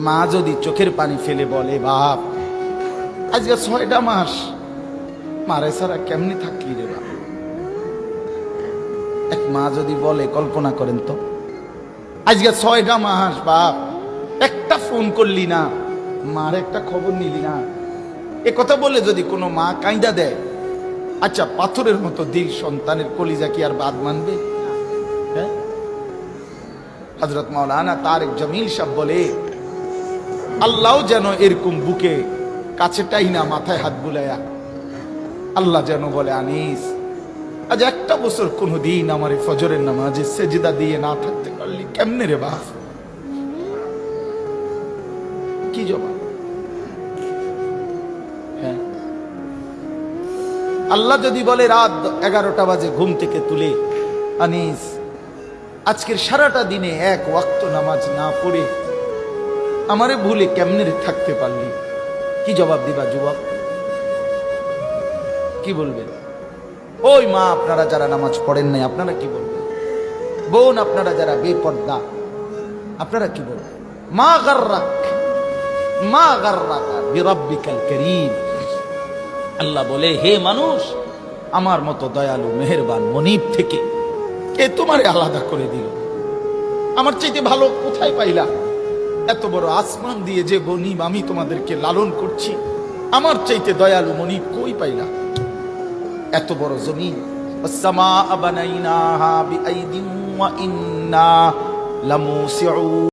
মা যদি চোখের পানি ফেলে বলে, বাপ, আজকে ছয়টা মাস, মারে সারা কেমনি থাকলি রে বাপ? এক মা যদি বলে, কল্পনা করেন তো, আজকে ছয়টা মাস, বাপ, একটা ফোন করলি না, মার একটা খবর নিলি না। এ কথা বলে যদি কোনো মা কাইদা দেয় আচ্ছা পাথরের মতো দিল সন্তানের কলিজা কি আর বাদ মানবে? হজরত মাওলানা তারেক জমিল সাহ বলে, আল্লাহ যেন এরকম বুকে কাছেটাই না মাথায় হাত বুলায়া, আল্লাহ যেন বলে, আনিস, আজ একটা বছর কোনো দিন আমার এই ফজরের নামাজে সেজিদা দিয়ে না থাকতে পারলি কেমনে রে বাপ? কি জবাব? হ্যাঁ। আল্লাহ যদি বলে, রাত এগারোটা বাজে ঘুম থেকে তুলে, আনিস আজকের সারাটা দিনে এক ওয়াক্ত নামাজ না পড়ে আমারে ভুলে কেমনে থাকতে পারলি? কি জবাব দিবা, যুবক? কি বলবেন? ওই মা, আপনারা যারা নামাজ পড়েন নাই, আপনারা কি বলবেন? বোন, আপনারা যারা বেপর্দা, আপনারা কি বলবেন? মা গার্রাক, মা গার্রাকা বিরাব্বিকাল করিম। আল্লাহ বলে, হে মানুষ, আমার মতো দয়ালু, মেহেরবান, মনিব থেকে কে তোমারে আলাদা করে দিল আমার চাইতে ভালো কোথায় পাইলা এত বড় আসমান দিয়ে যে বনিব আমি তোমাদেরকে লালন করছি আমার চাইতে দয়ালু মনিব কই পাইলা এত বড় জমিন والسماء بنيناها بأيد وإنا لموسعون